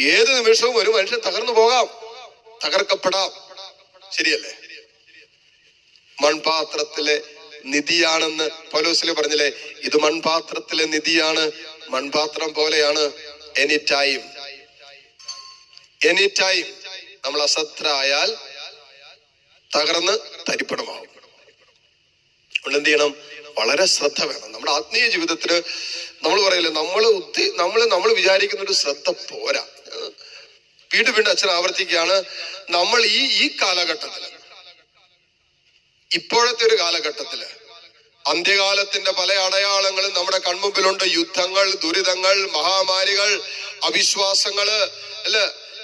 ഏത് നിമിഷവും ഒരു മനുഷ്യൻ തകർന്നു പോകാം. തകർക്കപ്പെടാം. ശരിയല്ലേ? മൺപാത്രത്തിലെ നിധിയാണെന്ന് പൗലോസിലെ പറഞ്ഞില്ലേ? ഇത് മൺപാത്രത്തിലെ നിധിയാണ്. മൺപാത്രം പോലെയാണ് എനി ടൈം എനി ടൈം നമ്മൾ അസത്രായാൽ തകർന്ന് തരിപ്പണമാവും എന്ത് ചെയ്യണം? വളരെ ശ്രദ്ധ വേണം. നമ്മുടെ ആത്മീയ ജീവിതത്തിന് നമ്മൾ പറയില്ലേ നമ്മൾ ഉദ്ദേ നമ്മൾ നമ്മൾ വിചാരിക്കുന്ന ഒരു ശ്രദ്ധ പോരാ. വീണ്ടും വീണ്ടും അച്ഛൻ ആവർത്തിക്കുകയാണ് നമ്മൾ ഈ ഈ കാലഘട്ടത്തിൽ ഇപ്പോഴത്തെ ഒരു കാലഘട്ടത്തിൽ അന്ത്യകാലത്തിന്റെ പല അടയാളങ്ങളും നമ്മുടെ കൺമുമ്പിലുണ്ട്. യുദ്ധങ്ങൾ ദുരിതങ്ങൾ മഹാമാരികൾ അവിശ്വാസങ്ങൾ അല്ല?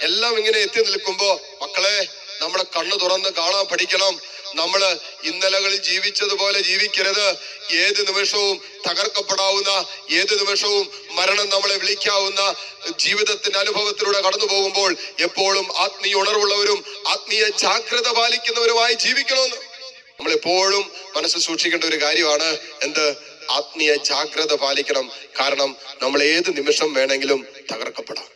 എല്ലാം ഇങ്ങനെ എത്തി നിൽക്കുമ്പോ മക്കളെ നമ്മുടെ കണ്ണു തുറന്ന് കാണാൻ പഠിക്കണം. നമ്മൾ ഇന്നലകളിൽ ജീവിച്ചതുപോലെ ജീവിക്കരുത്. ഏത് നിമിഷവും തകർക്കപ്പെടാവുന്ന ഏത് നിമിഷവും മരണം നമ്മളെ വിളിക്കാവുന്ന ജീവിതത്തിന്റെ അനുഭവത്തിലൂടെ കടന്നു പോകുമ്പോൾ എപ്പോഴും ആത്മീയ ഉണർവുള്ളവരും ആത്മീയ ജാഗ്രത പാലിക്കുന്നവരുമായി ജീവിക്കണമെന്ന്. നമ്മൾ എപ്പോഴും മനസ്സ് സൂക്ഷിക്കേണ്ട ഒരു കാര്യമാണ് എന്ത്? ആത്മീയ ജാഗ്രത പാലിക്കണം. കാരണം നമ്മൾ ഏത് നിമിഷം വേണമെങ്കിലും തകർക്കപ്പെടാം.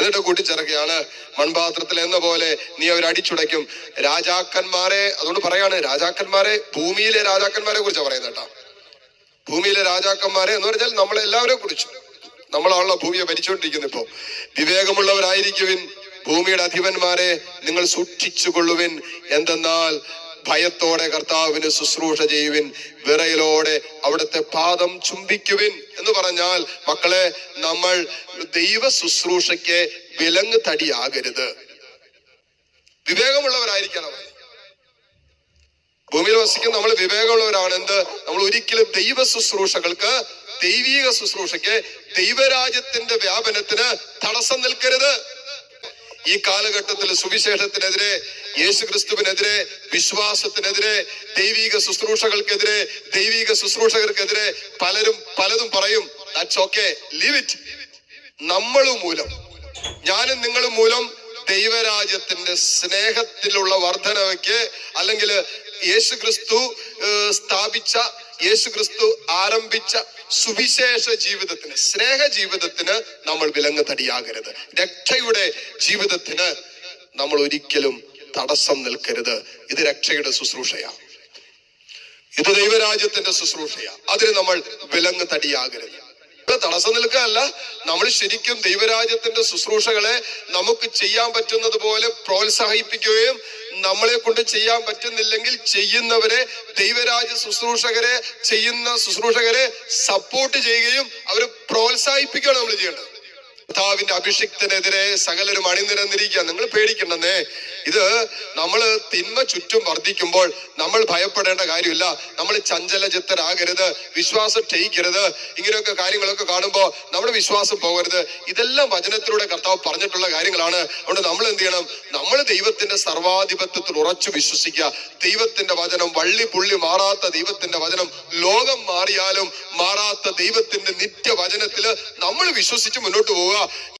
എന്നിട്ട് കൂട്ടിച്ചേർക്കുകയാണ് മൺപാത്രത്തിൽ എന്ന പോലെ നീ അവർ അടിച്ചുടയ്ക്കും. രാജാക്കന്മാരെ അതുകൊണ്ട് പറയാണ് രാജാക്കന്മാരെ ഭൂമിയിലെ രാജാക്കന്മാരെ കുറിച്ചാണ് പറയുന്നത് ഭൂമിയിലെ രാജാക്കന്മാരെ എന്ന് പറഞ്ഞാൽ നമ്മളെല്ലാവരെ കുറിച്ച്. നമ്മളാണല്ലോ ഭൂമിയെ ഭരിച്ചുകൊണ്ടിരിക്കുന്നത് ഇപ്പോ. വിവേകമുള്ളവരായിരിക്കുവിൻ ഭൂമിയുടെ അധിപന്മാരെ നിങ്ങൾ സൂക്ഷിച്ചു കൊള്ളുവിൻ എന്തെന്നാൽ ഭയത്തോടെ കർത്താവിന് ശുശ്രൂഷ ചെയ്യുവിൻ വിറയിലോടെ അവിടുത്തെ പാദം ചുംബിക്കുവിൻ എന്ന് പറഞ്ഞാൽ മക്കളെ നമ്മൾ ദൈവ ശുശ്രൂഷയ്ക്ക് വിലങ്ങ് തടിയാകരുത്. വിവേകമുള്ളവരായിരിക്കണം ഭൂമിയിൽ വസിക്കുന്ന നമ്മൾ വിവേകമുള്ളവരാണ്. എന്ത്? നമ്മൾ ഒരിക്കലും ദൈവ ശുശ്രൂഷകൾക്ക് ദൈവീക ശുശ്രൂഷയ്ക്ക് ദൈവരാജ്യത്തിന്റെ വ്യാപനത്തിന് തടസ്സം നിൽക്കരുത്. ഈ കാലഘട്ടത്തിൽ സുവിശേഷത്തിനെതിരെ യേശു ക്രിസ്തുവിനെതിരെ വിശ്വാസത്തിനെതിരെ ദൈവിക ശുശ്രൂഷകൾക്കെതിരെ ദൈവിക ശുശ്രൂഷകർക്കെതിരെ പലരും പലതും പറയും. ദാറ്റ്സ് ഓക്കെ ലീവ് ഇറ്റ് നമ്മളും മൂലം. ഞാനും നിങ്ങളും മൂലം ദൈവരാജ്യത്തിന്റെ സ്നേഹത്തിലുള്ള വർധനവയ്ക്ക് അല്ലെങ്കിൽ യേശു ക്രിസ്തു സ്ഥാപിച്ച യേശു ക്രിസ്തു ആരംഭിച്ച സുവിശേഷ ജീവിതത്തിന് സ്നേഹ ജീവിതത്തിന് നമ്മൾ വിലങ്ങ് തടിയാകരുത്. രക്ഷയുടെ ജീവിതത്തിന് നമ്മൾ ഒരിക്കലും തടസ്സം നിൽക്കരുത്. ഇത് രക്ഷയുടെ ശുശ്രൂഷയാണ് ഇത് ദൈവരാജ്യത്തിന്റെ ശുശ്രൂഷയാ. അതിന് നമ്മൾ വിലങ്ങ് തടിയാകരുത്. തടസ്സം നിൽക്കുകയല്ല. നമ്മൾ ശരിക്കും ദൈവരാജ്യത്തിന്റെ ശുശ്രൂഷകളെ നമുക്ക് ചെയ്യാൻ പറ്റുന്നത് പോലെ പ്രോത്സാഹിപ്പിക്കുകയും നമ്മളെ കൊണ്ട് ചെയ്യാൻ പറ്റുന്നില്ലെങ്കിൽ ചെയ്യുന്നവരെ ദൈവരാജ്യ ശുശ്രൂഷകരെ ചെയ്യുന്ന ശുശ്രൂഷകരെ സപ്പോർട്ട് ചെയ്യുകയും അവരെ പ്രോത്സാഹിപ്പിക്കുകയാണ് നമ്മൾ ചെയ്യേണ്ടത്. കർത്താവിന്റെ അഭിഷിക്തനെതിരെ സകലരും അണിനിരന്നിരിക്കുക നിങ്ങൾ പേടിക്കണ്ടെന്നേ. ഇത് നമ്മൾ തിന്മ ചുറ്റും വർദ്ധിക്കുമ്പോൾ നമ്മൾ ഭയപ്പെടേണ്ട കാര്യമില്ല. നമ്മൾ ചഞ്ചലചിത്തരാകരുത് വിശ്വാസം ക്ഷയിക്കരുത്. ഇങ്ങനെയൊക്കെ കാര്യങ്ങളൊക്കെ കാണുമ്പോൾ നമ്മുടെ വിശ്വാസം പോകരുത്. ഇതെല്ലാം വചനത്തിലൂടെ കർത്താവ് പറഞ്ഞിട്ടുള്ള കാര്യങ്ങളാണ്. അതുകൊണ്ട് നമ്മൾ എന്ത് ചെയ്യണം? നമ്മൾ ദൈവത്തിന്റെ സർവാധിപത്യത്തിൽ ഉറച്ചു വിശ്വസിക്കുക. ദൈവത്തിന്റെ വചനം വള്ളി പുള്ളി മാറാത്ത ദൈവത്തിന്റെ വചനം ലോകം മാറിയാലും മാറാത്ത ദൈവത്തിന്റെ നിത്യവചനത്തിൽ നമ്മൾ വിശ്വസിച്ച് മുന്നോട്ട് പോവുക. God.